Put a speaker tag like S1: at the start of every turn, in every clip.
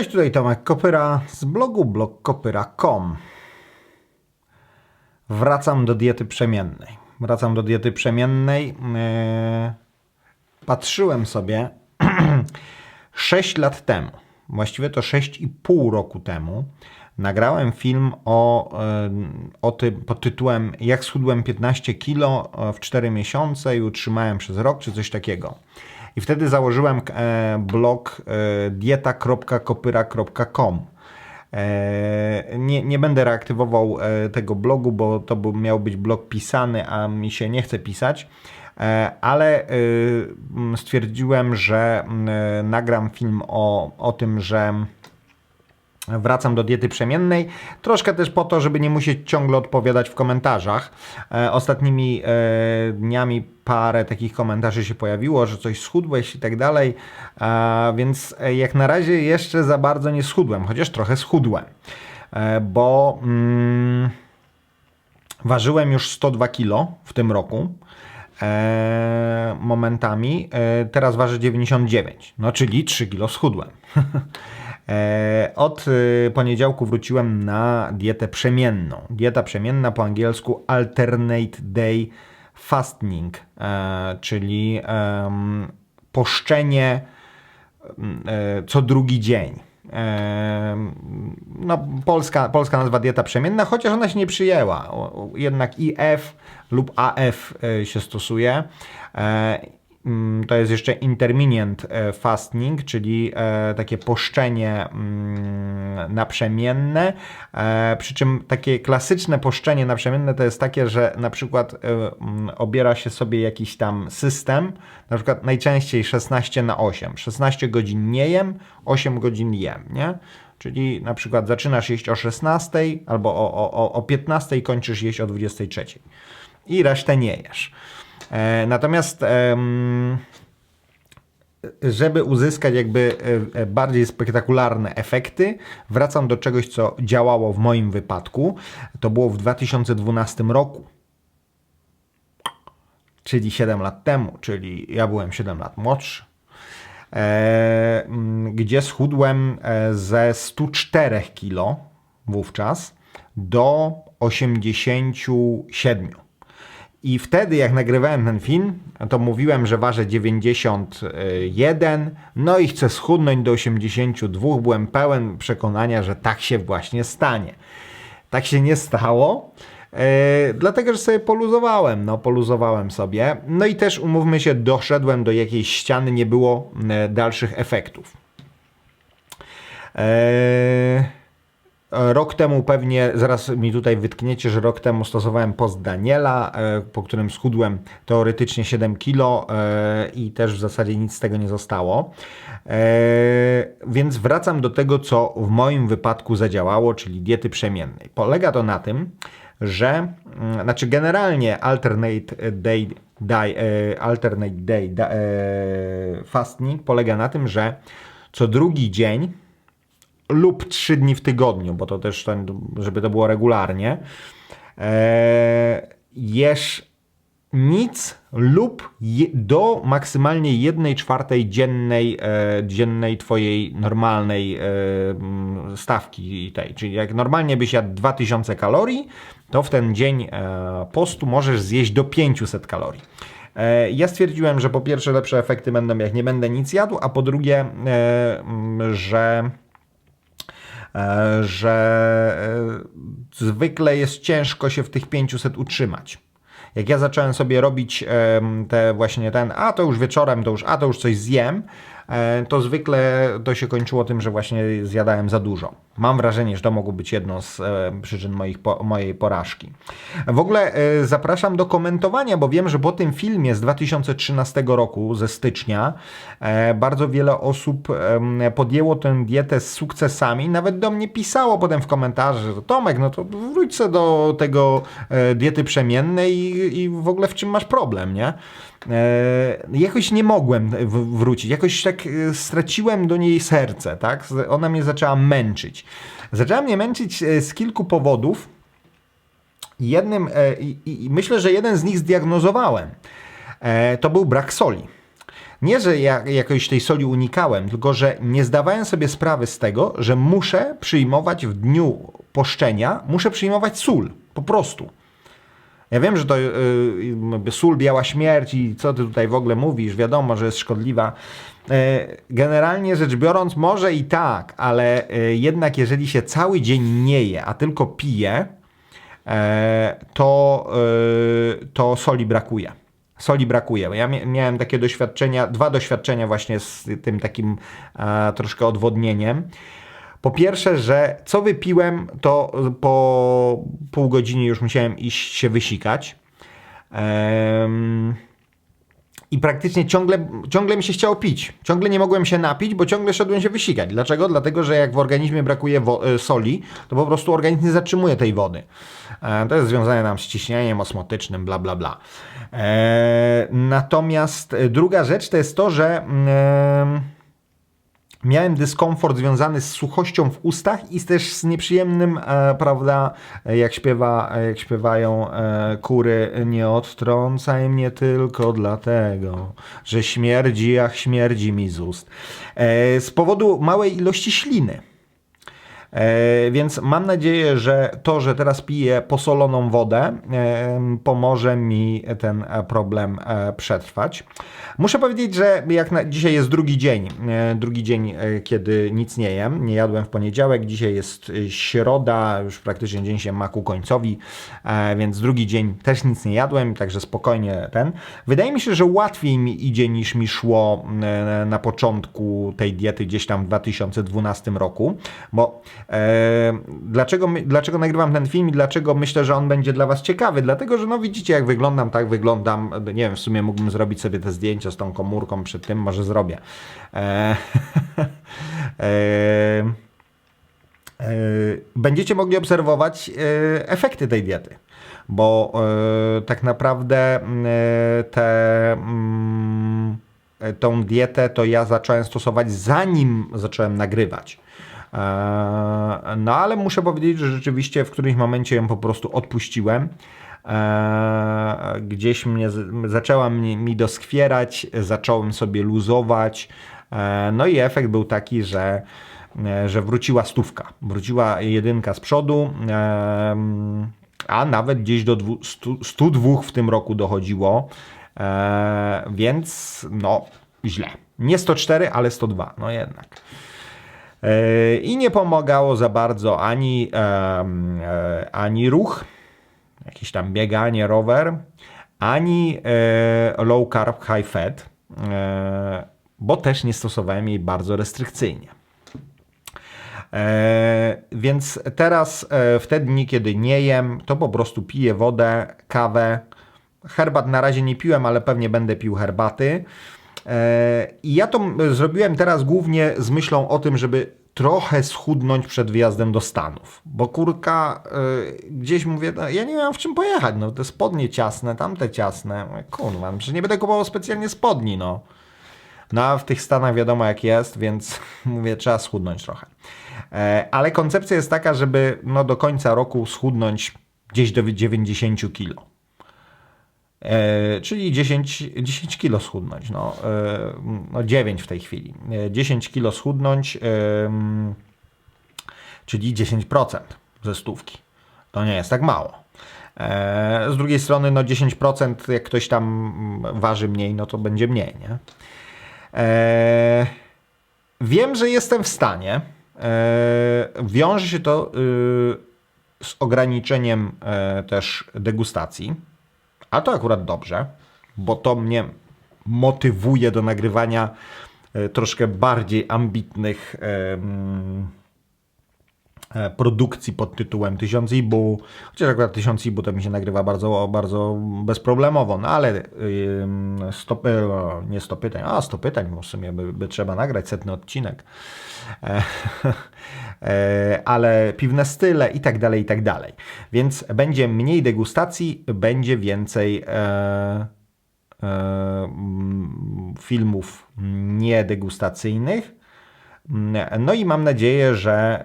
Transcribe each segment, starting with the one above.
S1: Cześć, tutaj Tomek Kopyra z blogu blogkopyra.com. Wracam do diety przemiennej. Wracam do diety przemiennej. Eee, Patrzyłem sobie 6 lat temu, właściwie to 6,5 roku temu, nagrałem film o, e, o tym pod tytułem Jak schudłem 15 kilo w 4 miesiące i utrzymałem przez rok, czy coś takiego. I wtedy założyłem e, blog e, dieta.kopyra.com. E, Nie, nie będę reaktywował tego blogu, bo to miał być blog pisany, a mi się nie chce pisać. Ale stwierdziłem, że nagram film o, o tym, że wracam do diety przemiennej. Troszkę też po to, żeby nie musieć ciągle odpowiadać w komentarzach. E, ostatnimi e, dniami parę takich komentarzy się pojawiło, że coś schudłeś i tak dalej, e, więc e, jak na razie jeszcze za bardzo nie schudłem, chociaż trochę schudłem, e, bo mm, ważyłem już 102 kg w tym roku. E, momentami. E, teraz waży 99, no czyli 3 kg schudłem. E, Od y, poniedziałku wróciłem na dietę przemienną. Dieta przemienna po angielsku Alternate Day Fasting, e, czyli poszczenie e, co drugi dzień. No, polska, polska nazwa dieta przemienna, chociaż ona się nie przyjęła. Jednak IF lub AF się stosuje. Mm, To jest jeszcze intermittent e, fasting, czyli e, takie poszczenie mm, naprzemienne. E, Przy czym takie klasyczne poszczenie naprzemienne to jest takie, że na przykład mm, obiera się sobie jakiś tam system, na przykład najczęściej 16 na 8. 16 godzin nie jem, 8 godzin jem, nie? Czyli na przykład zaczynasz jeść o 16 albo o, o, o- o 15 i kończysz jeść o 23. I resztę nie jesz. E, natomiast żeby uzyskać jakby e, bardziej spektakularne efekty, wracam do czegoś, co działało w moim wypadku. To było w 2012 roku. Czyli 7 lat temu, czyli ja byłem 7 lat młodszy. E, gdzie schudłem ze 104 kg wówczas do 87. I wtedy, jak nagrywałem ten film, to mówiłem, że ważę 91, no i chcę schudnąć do 82. Byłem pełen przekonania, że tak się właśnie stanie. Tak się nie stało. e, dlatego, że sobie poluzowałem, no poluzowałem sobie. No i też umówmy się, doszedłem do jakiejś ściany, nie było e, dalszych efektów. Eee, Rok temu pewnie, zaraz mi tutaj wytkniecie, że rok temu stosowałem post Daniela, e, po którym schudłem teoretycznie 7 kg e, i też w zasadzie nic z tego nie zostało. E, Więc wracam do tego, co w moim wypadku zadziałało, czyli diety przemiennej. Polega to na tym, że, mm, znaczy generalnie alternate day, day, e, alternate day da, e, fasting polega na tym, że co drugi dzień lub 3 dni w tygodniu, bo to też, ten, żeby to było regularnie, e, jesz nic lub je, do maksymalnie 1 czwartej dziennej, e, dziennej twojej normalnej e, stawki tej. Czyli jak normalnie byś jadł 2000 kalorii, to w ten dzień e, postu możesz zjeść do 500 kalorii. Ja stwierdziłem, że po pierwsze lepsze efekty będą jak nie będę nic jadł, a po drugie, że że e, zwykle jest ciężko się w tych 500 utrzymać. Jak ja zacząłem sobie robić te właśnie ten, a to już wieczorem, to już, a to już coś zjem, e, to zwykle to się kończyło tym, że właśnie zjadałem za dużo. Mam wrażenie, że to mogło być jedną z e, przyczyn moich, po, mojej porażki. W ogóle e, zapraszam do komentowania, bo wiem, że po tym filmie z 2013 roku, ze stycznia, e, bardzo wiele osób podjęło tę dietę z sukcesami. Nawet do mnie pisało potem w komentarzach, że Tomek, no to wróć do tego e, diety przemiennej i, i w ogóle w czym masz problem, nie? E, jakoś nie mogłem wrócić, jakoś tak e, straciłem do niej serce, tak? Ona mnie zaczęła męczyć. Zaczęła mnie męczyć e, z kilku powodów. Jednym, i, i myślę, że jeden z nich zdiagnozowałem. To był brak soli. nie, że ja jakoś tej soli unikałem, tylko że nie zdawałem sobie sprawy z tego, że muszę przyjmować w dniu poszczenia, muszę przyjmować sól. Po prostu. Ja wiem, że to yy, sól, biała śmierć i co ty tutaj w ogóle mówisz, wiadomo, że jest szkodliwa. Yy, generalnie rzecz biorąc, może i tak, ale yy, jednak jeżeli się cały dzień nie je, a tylko pije, to, to soli brakuje. Soli brakuje. Ja miałem takie doświadczenia, dwa doświadczenia właśnie z tym takim troszkę odwodnieniem. Po pierwsze, że co wypiłem, to po pół godziny już musiałem iść się wysikać. Um, I praktycznie ciągle, ciągle mi się chciało pić. Ciągle nie mogłem się napić, bo ciągle szedłem się wysikać. Dlaczego? Dlatego, że jak w organizmie brakuje e, soli, to po prostu organizm nie zatrzymuje tej wody. E, to jest związane nam z ciśnieniem osmotycznym, bla, bla, bla. E, natomiast druga rzecz to jest to, że. Miałem dyskomfort związany z suchością w ustach i też z nieprzyjemnym, e, prawda, jak, śpiewa, jak śpiewają e, kury, nie odtrącaj mnie tylko dlatego, że śmierdzi, jak śmierdzi mi z ust. E, z powodu małej ilości śliny. E, więc mam nadzieję, że to, że teraz piję posoloną wodę, e, pomoże mi ten problem e, przetrwać. Muszę powiedzieć, że jak na, dzisiaj jest drugi dzień, drugi dzień, kiedy nic nie jem. Nie jadłem w poniedziałek, dzisiaj jest środa, już praktycznie dzień się ma ku końcowi, więc drugi dzień też nic nie jadłem, także spokojnie ten. Wydaje mi się, że łatwiej mi idzie niż mi szło na początku tej diety gdzieś tam w 2012 roku, bo dlaczego, dlaczego nagrywam ten film i dlaczego myślę, że on będzie dla Was ciekawy? Dlatego, że no widzicie jak wyglądam, tak wyglądam. Nie wiem, w sumie mógłbym zrobić sobie te zdjęcia z tą komórką przed tym, może zrobię. E, e, będziecie mogli obserwować efekty tej diety, bo tak naprawdę te mm, tą dietę to ja zacząłem stosować zanim zacząłem nagrywać. E, no ale muszę powiedzieć, że rzeczywiście w którymś momencie ją po prostu odpuściłem. E, gdzieś mnie zaczęła mi, mi doskwierać, zacząłem sobie luzować. E, no i efekt był taki, że, że wróciła stówka. Wróciła jedynka z przodu, a nawet gdzieś do 102 w tym roku dochodziło. Więc no źle. Nie 104, ale 102. No jednak. E, I nie pomagało za bardzo ani, e, ani ruch, jakieś tam bieganie, rower, ani e, low carb, high fat, bo też nie stosowałem jej bardzo restrykcyjnie. więc teraz w te dni, kiedy nie jem, to po prostu piję wodę, kawę. Herbat na razie nie piłem, ale pewnie będę pił herbaty. E, I ja to zrobiłem teraz głównie z myślą o tym, żeby trochę schudnąć przed wyjazdem do Stanów. Bo kurka, yy, gdzieś mówię, no, ja nie mam w czym pojechać, no te spodnie ciasne, tamte ciasne, kurwa, że nie będę kupował specjalnie spodni, no. No a w tych Stanach wiadomo jak jest, więc mówię, trzeba schudnąć trochę. E, ale koncepcja jest taka, żeby no, do końca roku schudnąć gdzieś do 90 kilo. E, czyli 10, 10 kilo schudnąć, no, e, no 9 w tej chwili. 10 e, kilo schudnąć, czyli 10% ze stówki. To nie jest tak mało. Z drugiej strony, no 10% jak ktoś tam waży mniej, no to będzie mniej, nie? Wiem, że jestem w stanie. Wiąże się to z ograniczeniem też degustacji a to akurat dobrze, bo to mnie motywuje do nagrywania e, troszkę bardziej ambitnych e, produkcji pod tytułem 1000 ibu, chociaż akurat 1000 ibu to mi się nagrywa bardzo, bardzo bezproblemowo, no ale e, nie 100 pytań, a 100 pytań w sumie by, by trzeba nagrać setny odcinek. E, ale piwne style i tak dalej, i tak dalej. Więc będzie mniej degustacji, będzie więcej e, e, filmów niedegustacyjnych. No i mam nadzieję, że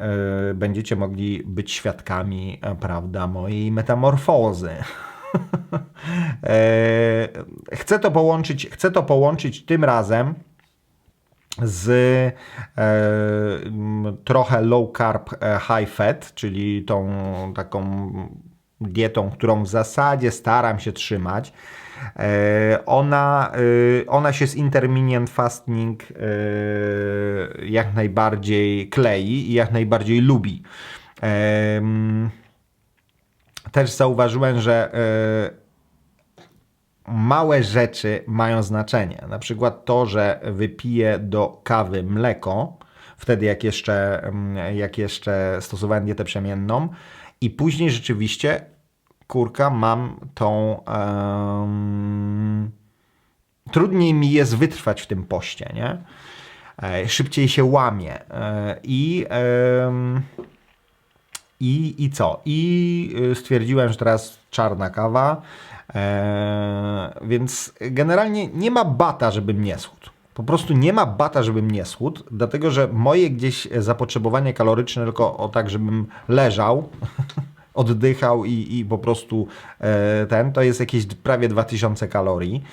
S1: będziecie mogli być świadkami, prawda, mojej metamorfozy. Chcę to połączyć, chcę to połączyć tym razem z e, trochę low carb, e, high fat, czyli tą taką dietą, którą w zasadzie staram się trzymać. E, ona, e, ona się z intermittent fasting jak najbardziej klei i jak najbardziej lubi. Też zauważyłem, że małe rzeczy mają znaczenie. Na przykład to, że wypiję do kawy mleko, wtedy jak jeszcze, mm, jak jeszcze stosowałem dietę przemienną, i później rzeczywiście kurka mam tą. em, trudniej mi jest wytrwać w tym poście, nie? E, Szybciej się łamie. E, I. i, I co? I y, stwierdziłem, że teraz czarna kawa, e, więc generalnie nie ma bata, żebym nie schudł. Po prostu nie ma bata, żebym nie schudł, dlatego że moje gdzieś zapotrzebowanie kaloryczne tylko o tak, żebym leżał, oddychał i, i po prostu e, ten, to jest jakieś prawie 2000 kalorii.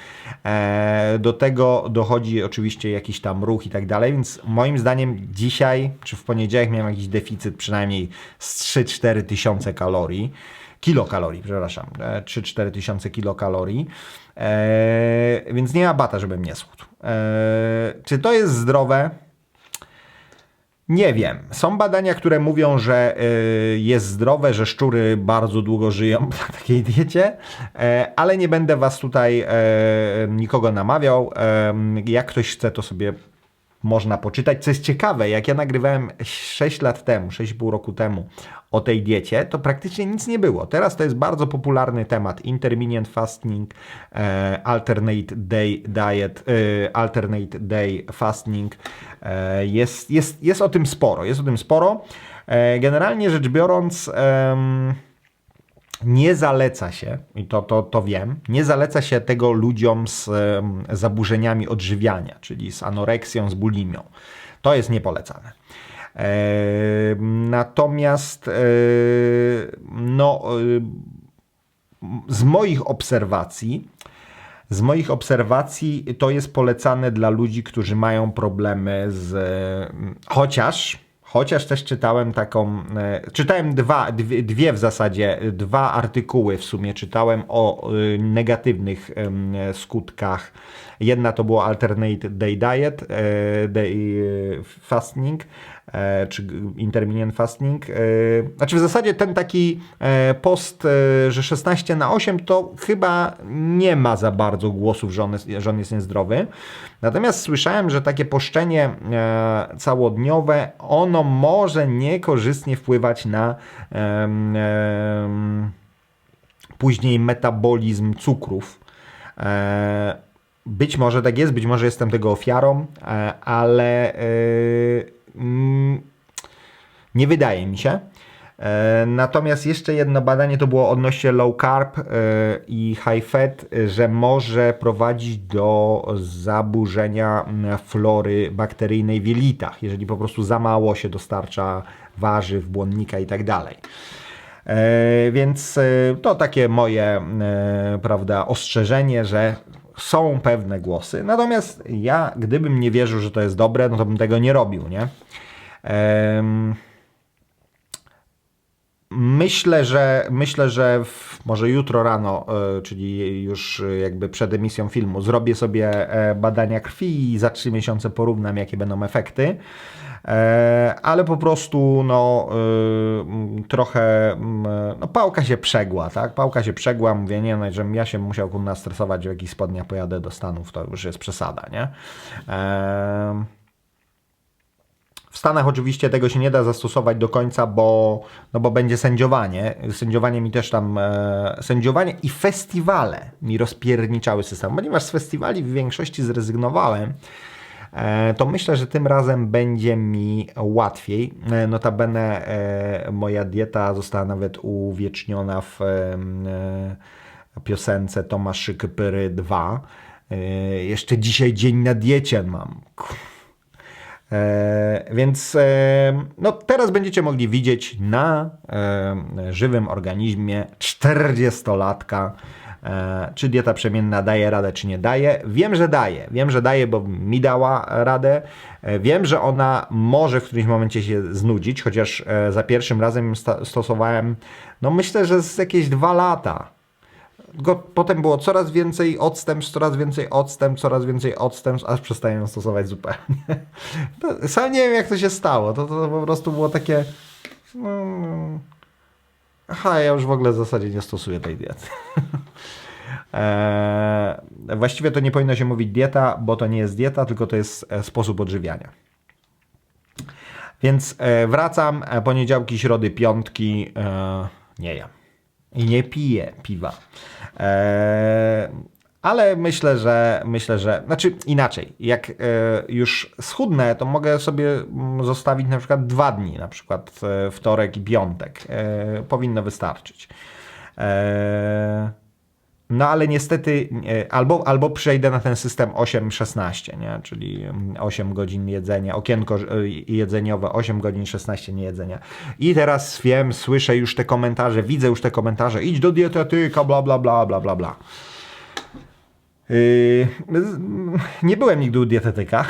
S1: E, do tego dochodzi oczywiście jakiś tam ruch i tak dalej, więc moim zdaniem dzisiaj, czy w poniedziałek miałem jakiś deficyt przynajmniej z 3-4 tysiące kalorii, kilokalorii, przepraszam, e, 3-4 tysiące kilokalorii, e, więc nie ma bata, żebym nie schudł. E, czy to jest zdrowe? Nie wiem. Są badania, które mówią, że y, jest zdrowe, że szczury bardzo długo żyją na takiej diecie, e, ale nie będę Was tutaj e, nikogo namawiał. E, Jak ktoś chce, to sobie można poczytać. Co jest ciekawe, jak ja nagrywałem 6 lat temu, 6,5 roku temu o tej diecie, to praktycznie nic nie było. Teraz to jest bardzo popularny temat. Intermittent fasting, e, alternate day diet, e, alternate day fasting. E, jest, jest, jest o tym sporo, jest o tym sporo. Generalnie rzecz biorąc, em, nie zaleca się, i to, to, to wiem, nie zaleca się tego ludziom z zaburzeniami odżywiania, czyli z anoreksją, z bulimią. To jest niepolecane. E, natomiast e, no, e, z moich obserwacji, z moich obserwacji to jest polecane dla ludzi, którzy mają problemy z. Chociaż, chociaż też czytałem taką. e, Czytałem dwa, dwie, dwie w zasadzie, dwa artykuły w sumie czytałem o y, negatywnych skutkach. Jedna to było Alternate Day Diet, e, Day e, Fasting, e, czy Intermittent Fasting. e, Znaczy w zasadzie ten taki e, post, e, że 16 na 8 to chyba nie ma za bardzo głosów, że on jest, że on jest niezdrowy. Natomiast słyszałem, że takie poszczenie e, całodniowe, ono może niekorzystnie wpływać na później metabolizm cukrów. E, Być może tak jest, być może jestem tego ofiarą, e, ale e, nie wydaje mi się. E, Natomiast jeszcze jedno badanie to było odnośnie low carb e, i high fat, że może prowadzić do zaburzenia mm, flory bakteryjnej w jelitach, jeżeli po prostu za mało się dostarcza warzyw, błonnika i tak. E, Więc to takie moje, prawda, ostrzeżenie, że są pewne głosy. Natomiast ja, gdybym nie wierzył, że to jest dobre, no to bym tego nie robił, nie? Myślę, że myślę, że w, może jutro rano, e, czyli już jakby przed emisją filmu, zrobię sobie e, badania krwi i za 3 miesiące porównam, jakie będą efekty. E, Ale po prostu no, e, trochę no, pałka się przegła, tak? Pałka się przegła, mówię, nie, no, żebym ja się musiał kurna stresować, w jakichś spodniach pojadę do Stanów, to już jest przesada, nie? E, w Stanach oczywiście tego się nie da zastosować do końca, bo, no bo będzie sędziowanie. Sędziowanie mi też tam, e, sędziowanie i festiwale mi rozpierniczały system. Ponieważ z festiwali w większości zrezygnowałem, to myślę, że tym razem będzie mi łatwiej. E, notabene e, moja dieta została nawet uwieczniona w e, piosence Tomaszy Kypyry 2. E, jeszcze dzisiaj dzień na diecie mam. E, więc e, no, teraz będziecie mogli widzieć na e, żywym organizmie 40-latka, e, czy dieta przemienna daje radę, czy nie daje. Wiem, że daje. Wiem, że daje, bo mi dała radę. E, wiem, że ona może w którymś momencie się znudzić, chociaż e, za pierwszym razem stosowałem, no myślę, że z jakieś dwa lata. Potem było coraz więcej odstępstw, coraz więcej odstępstw, coraz więcej odstępstw, aż przestałem ją stosować zupełnie. To, sam nie wiem, jak to się stało. To, to po prostu było takie. mm, Aha, ja już w ogóle w zasadzie nie stosuję tej diety. Eee, właściwie to nie powinno się mówić dieta, bo to nie jest dieta, tylko to jest e, sposób odżywiania. Więc e, wracam, e, poniedziałki, środy, piątki, e, nie jem. I nie piję piwa. E, ale myślę, że myślę, że znaczy inaczej. Jak e, już schudnę, to mogę sobie mm, zostawić na przykład dwa dni, na przykład e, wtorek i piątek. E, powinno wystarczyć. E, no ale niestety e, albo, albo przejdę na ten system 8-16, nie? czyli mm, 8 godzin jedzenia, okienko e, jedzeniowe, 8 godzin 16 niejedzenia. I teraz wiem, słyszę już te komentarze, widzę już te komentarze, idź do dietetyka, bla bla bla bla bla bla. Yy, nie byłem nigdy u dietetyka.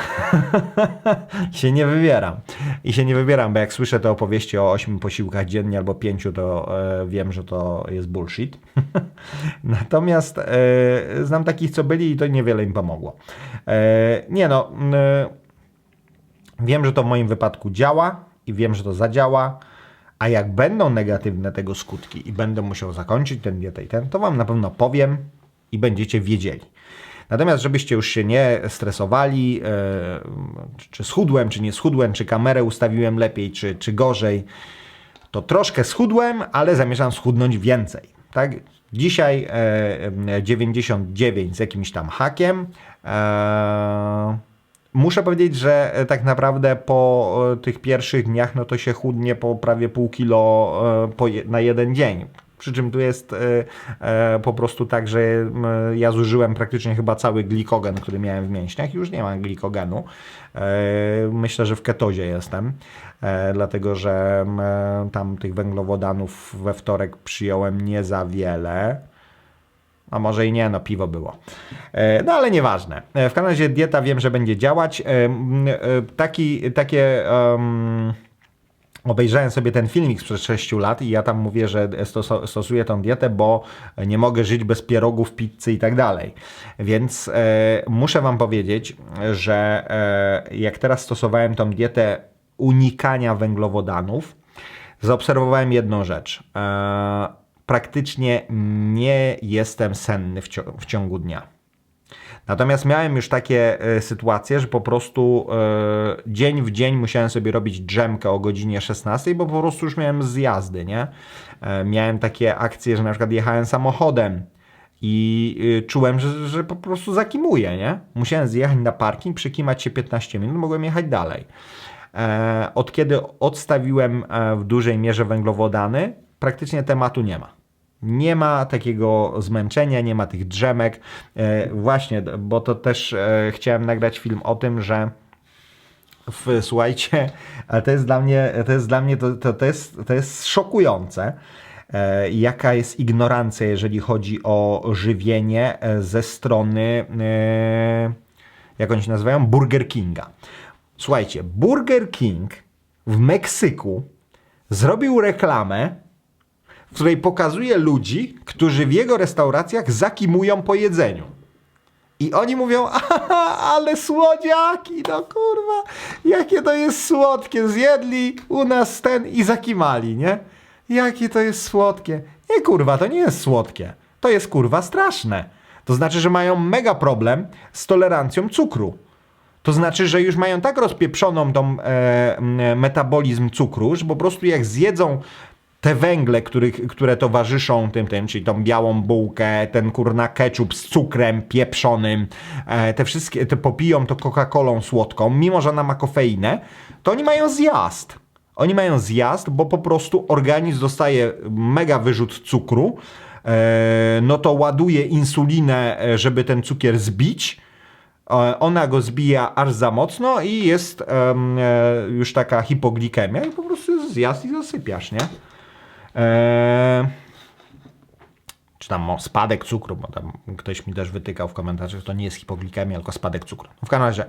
S1: się nie wybieram. I się nie wybieram, bo jak słyszę te opowieści o 8 posiłkach dziennie albo 5, to e, wiem, że to jest bullshit. Natomiast e, znam takich, co byli i to niewiele im pomogło. E, nie no, e, wiem, że to w moim wypadku działa i wiem, że to zadziała. A jak będą negatywne tego skutki i będę musiał zakończyć ten dietę i ten, to wam na pewno powiem i będziecie wiedzieli. Natomiast żebyście już się nie stresowali, e, czy- schudłem, czy nie schudłem, czy kamerę ustawiłem lepiej, czy, czy gorzej, to troszkę schudłem, ale zamierzam schudnąć więcej. Tak? Dzisiaj e, 99 z jakimś tam hakiem. E, muszę powiedzieć, że e, tak naprawdę po e, tych pierwszych dniach no to się chudnie po prawie pół kilo e, na jeden dzień. Przy czym tu jest e, e, po prostu tak, że ja zużyłem praktycznie chyba cały glikogen, który miałem w mięśniach. Już nie mam glikogenu. E, myślę, że w ketozie jestem, dlatego że tam tych węglowodanów we wtorek przyjąłem nie za wiele. A może i nie, no piwo było. No ale nieważne. W każdym razie dieta wiem, że będzie działać. Taki, takie... em, Obejrzałem sobie ten filmik sprzed 6 lat i ja tam mówię, że stosuję tą dietę, bo nie mogę żyć bez pierogów, pizzy i tak dalej. Więc e, muszę Wam powiedzieć, że e, jak teraz stosowałem tą dietę unikania węglowodanów, zaobserwowałem jedną rzecz. E, praktycznie nie jestem senny w ciągu dnia. Natomiast miałem już takie e, sytuacje, że po prostu e, dzień w dzień musiałem sobie robić drzemkę o godzinie 16, bo po prostu już miałem zjazdy, nie? E, miałem takie akcje, że na przykład jechałem samochodem i y, czułem, że, że po prostu zakimuję, nie? Musiałem zjechać na parking, przykimać się 15 minut, mogłem jechać dalej. Od kiedy odstawiłem w dużej mierze węglowodany, praktycznie tematu nie ma. Nie ma takiego zmęczenia, nie ma tych drzemek. E, właśnie, bo to też e, chciałem nagrać film o tym, że w, słuchajcie, ale to jest dla mnie, to jest dla mnie, to, to, to, jest, to jest szokujące, e, jaka jest ignorancja, jeżeli chodzi o żywienie ze strony, jak oni się nazywają, Burger Kinga. Słuchajcie, Burger King w Meksyku zrobił reklamę, w której pokazuje ludzi, którzy w jego restauracjach zakimują po jedzeniu. I oni mówią, ale słodziaki, no kurwa, jakie to jest słodkie, zjedli u nas ten i zakimali, nie? Jakie to jest słodkie. Nie kurwa, to nie jest słodkie. To jest kurwa straszne. To znaczy, że mają mega problem z tolerancją cukru. To znaczy, że już mają tak rozpieprzoną tą e, metabolizm cukru, że po prostu jak zjedzą te węgle, których, które towarzyszą tym, tym, czyli tą białą bułkę, ten kurna ketchup z cukrem pieprzonym, e, te wszystkie, te popiją to Coca-Colą słodką, mimo że ona ma kofeinę, to oni mają zjazd. Oni mają zjazd, bo po prostu organizm dostaje mega wyrzut cukru, e, no to ładuje insulinę, e, żeby ten cukier zbić, ona go zbija aż za mocno i jest już taka hipoglikemia i po prostu zjazd i zasypiasz, nie? E, czy tam o, spadek cukru, bo tam ktoś mi też wytykał w komentarzach, że to nie jest hipoglikemia, tylko spadek cukru. No w każdym razie,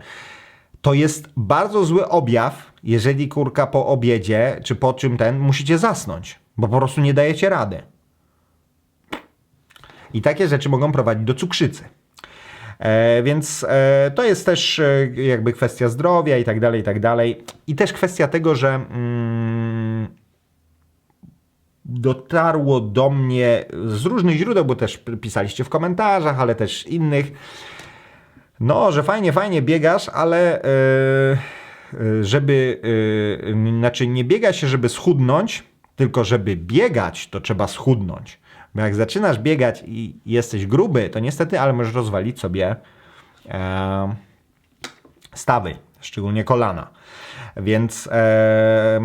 S1: to jest bardzo zły objaw, jeżeli kurka po obiedzie, czy po czym ten, musicie zasnąć, bo po prostu nie dajecie rady. I takie rzeczy mogą prowadzić do cukrzycy. E, więc e, to jest też e, jakby kwestia zdrowia i tak dalej, i tak dalej. I też kwestia tego, że mm, dotarło do mnie z różnych źródeł, bo też pisaliście w komentarzach, ale też innych, no, że fajnie, fajnie biegasz, ale e, żeby, e, znaczy nie biega się, żeby schudnąć, tylko żeby biegać, to trzeba schudnąć. Bo jak zaczynasz biegać i jesteś gruby, to niestety, ale możesz rozwalić sobie stawy, szczególnie kolana. Więc, e,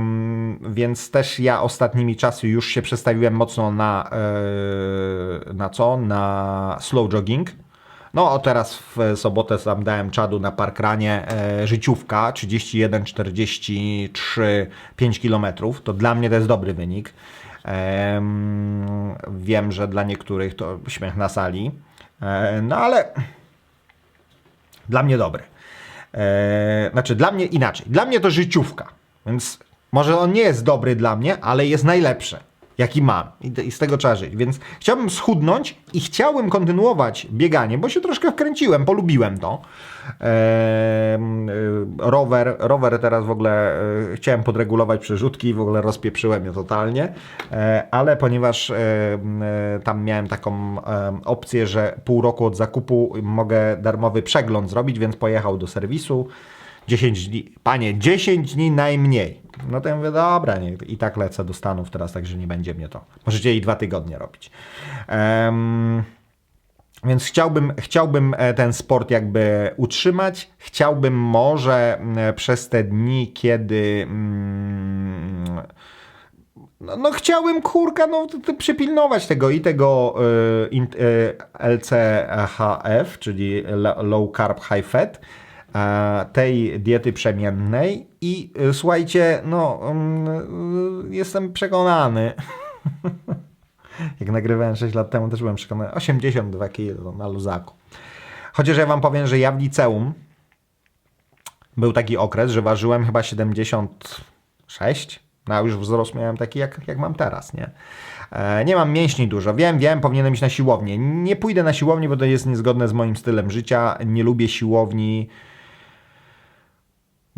S1: więc też ja ostatnimi czasy już się przestawiłem mocno na, e, na co? Na slow jogging. No, teraz w sobotę sam dałem czadu na parkranie e, życiówka 31, 43, 5 km. To dla mnie to jest dobry wynik. Em, wiem, że dla niektórych to śmiech na sali. E, no ale dla mnie dobry. E, znaczy, dla mnie inaczej. Dla mnie to życiówka. Więc może on nie jest dobry dla mnie, ale jest najlepszy, jaki mam. I, I z tego trzeba żyć. Więc chciałbym schudnąć i chciałbym kontynuować bieganie, bo się troszkę wkręciłem, polubiłem to. E, y, rower, rower teraz w ogóle e, chciałem podregulować przerzutki, w ogóle rozpieprzyłem je totalnie, e, ale ponieważ e, e, tam miałem taką e, opcję, że pół roku od zakupu mogę darmowy przegląd zrobić, więc pojechał do serwisu. 10 dni, panie, 10 dni najmniej. No to ja mówię, dobra, nie, i tak lecę do Stanów teraz, także nie będzie mnie to. Możecie i dwa tygodnie robić. Em, więc chciałbym, chciałbym e, ten sport jakby utrzymać. Chciałbym może przez te dni, kiedy. mm, No, no chciałbym kurka, no przypilnować tego i tego y, y, LCHF, czyli lo- Low Carb High Fat, tej diety przemiennej i y, słuchajcie, no y, jestem przekonany, jak nagrywałem 6 lat temu, też byłem przekonany, 82 kg na luzaku. Chociaż ja wam powiem, że ja w liceum był taki okres, że ważyłem chyba 76. No a już wzrost miałem taki, jak, jak mam teraz, nie? E, nie mam mięśni dużo. Wiem, wiem, powinienem iść na siłownię. Nie pójdę na siłownię, bo to jest niezgodne z moim stylem życia. Nie lubię siłowni.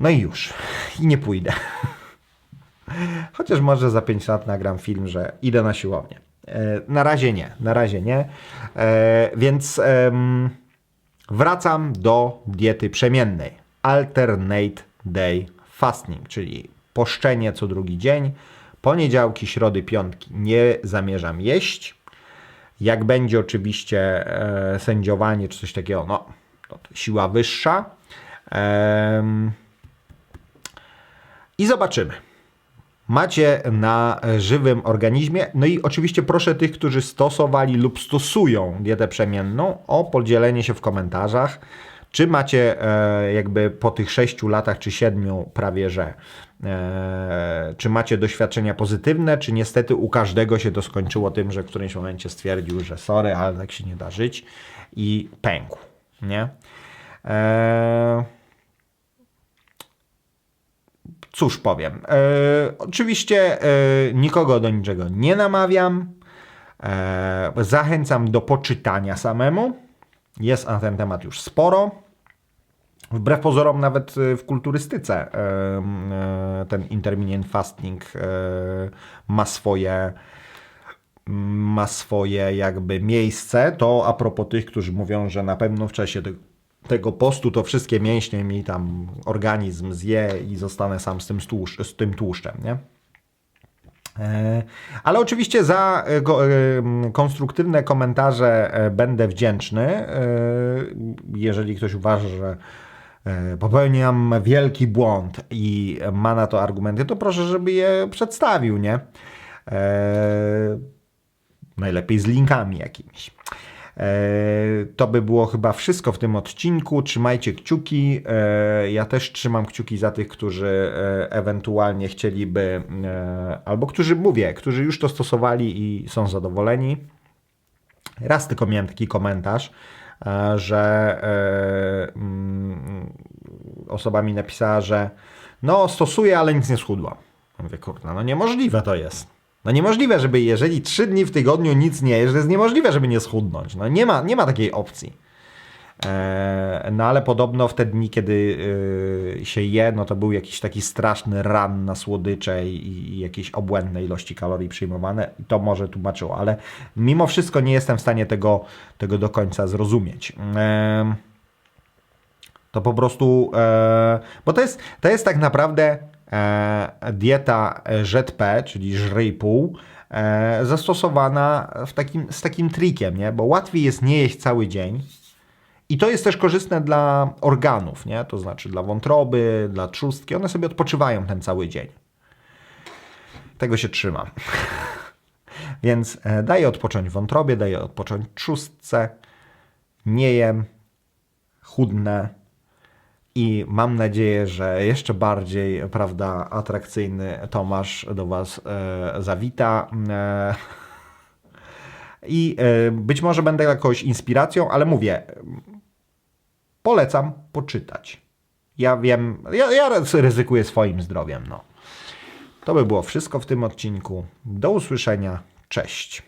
S1: No i już. I nie pójdę. Chociaż może za 5 lat nagram film, że idę na siłownię. E, na razie nie, na razie nie. E, więc wracam do diety przemiennej. Alternate Day Fasting, czyli poszczenie co drugi dzień. Poniedziałki, środy, piątki nie zamierzam jeść. Jak będzie oczywiście e, sędziowanie czy coś takiego, no siła wyższa. I zobaczymy macie na żywym organizmie. No i oczywiście proszę tych, którzy stosowali lub stosują dietę przemienną o podzielenie się w komentarzach, czy macie e, jakby po tych 6 latach czy 7 prawie, że e, czy macie doświadczenia pozytywne, czy niestety u każdego się to skończyło tym, że w którymś momencie stwierdził, że sorry, ale tak się nie da żyć i pękł, nie? E, cóż powiem. E, oczywiście e, nikogo do niczego nie namawiam. E, zachęcam do poczytania samemu. Jest na ten temat już sporo. Wbrew pozorom, nawet e, w kulturystyce e, e, ten intermittent fasting ma swoje ma swoje jakby miejsce. To a propos tych, którzy mówią, że na pewno w czasie tego postu to wszystkie mięśnie mi tam organizm zje i zostanę sam z tym, z tym tłuszczem, nie? E, Ale oczywiście za e, e, konstruktywne komentarze będę wdzięczny. Jeżeli ktoś uważa, że popełniam wielki błąd i ma na to argumenty, to proszę, żeby je przedstawił, nie? Najlepiej z linkami jakimiś. To by było chyba wszystko w tym odcinku. Trzymajcie kciuki. E, Ja też trzymam kciuki za tych, którzy e, ewentualnie chcieliby, e, albo którzy mówię, którzy już to stosowali i są zadowoleni. Raz tylko miałem taki komentarz, e, że e, mm, osoba mi napisała, że no stosuję, ale nic nie schudła. Mówię, kurna, no niemożliwe to jest. No niemożliwe, żeby jeżeli trzy dni w tygodniu nic nie jesz, to jest niemożliwe, żeby nie schudnąć. No nie ma, nie ma takiej opcji. E, No ale podobno w te dni, kiedy e, się je, no to był jakiś taki straszny ran na słodycze i, i jakieś obłędne ilości kalorii przyjmowane i to może tłumaczyło, ale mimo wszystko nie jestem w stanie tego, tego do końca zrozumieć. Em, To po prostu, e, bo to jest, to jest tak naprawdę dieta ZP, czyli żryj pół, e, zastosowana w takim, z takim trikiem, nie? bo łatwiej jest nie jeść cały dzień, i to jest też korzystne dla organów, nie? to znaczy dla wątroby, dla trzustki. One sobie odpoczywają ten cały dzień. Tego się trzymam. Więc e, daję odpocząć wątrobie, daję odpocząć trzustce, nie jem, chudnę i mam nadzieję, że jeszcze bardziej prawda, atrakcyjny Tomasz do Was e, zawita. E, I e, być może będę jakąś inspiracją, ale mówię, polecam poczytać. Ja wiem, ja, ja ryzykuję swoim zdrowiem. No. To by było wszystko w tym odcinku. Do usłyszenia. Cześć.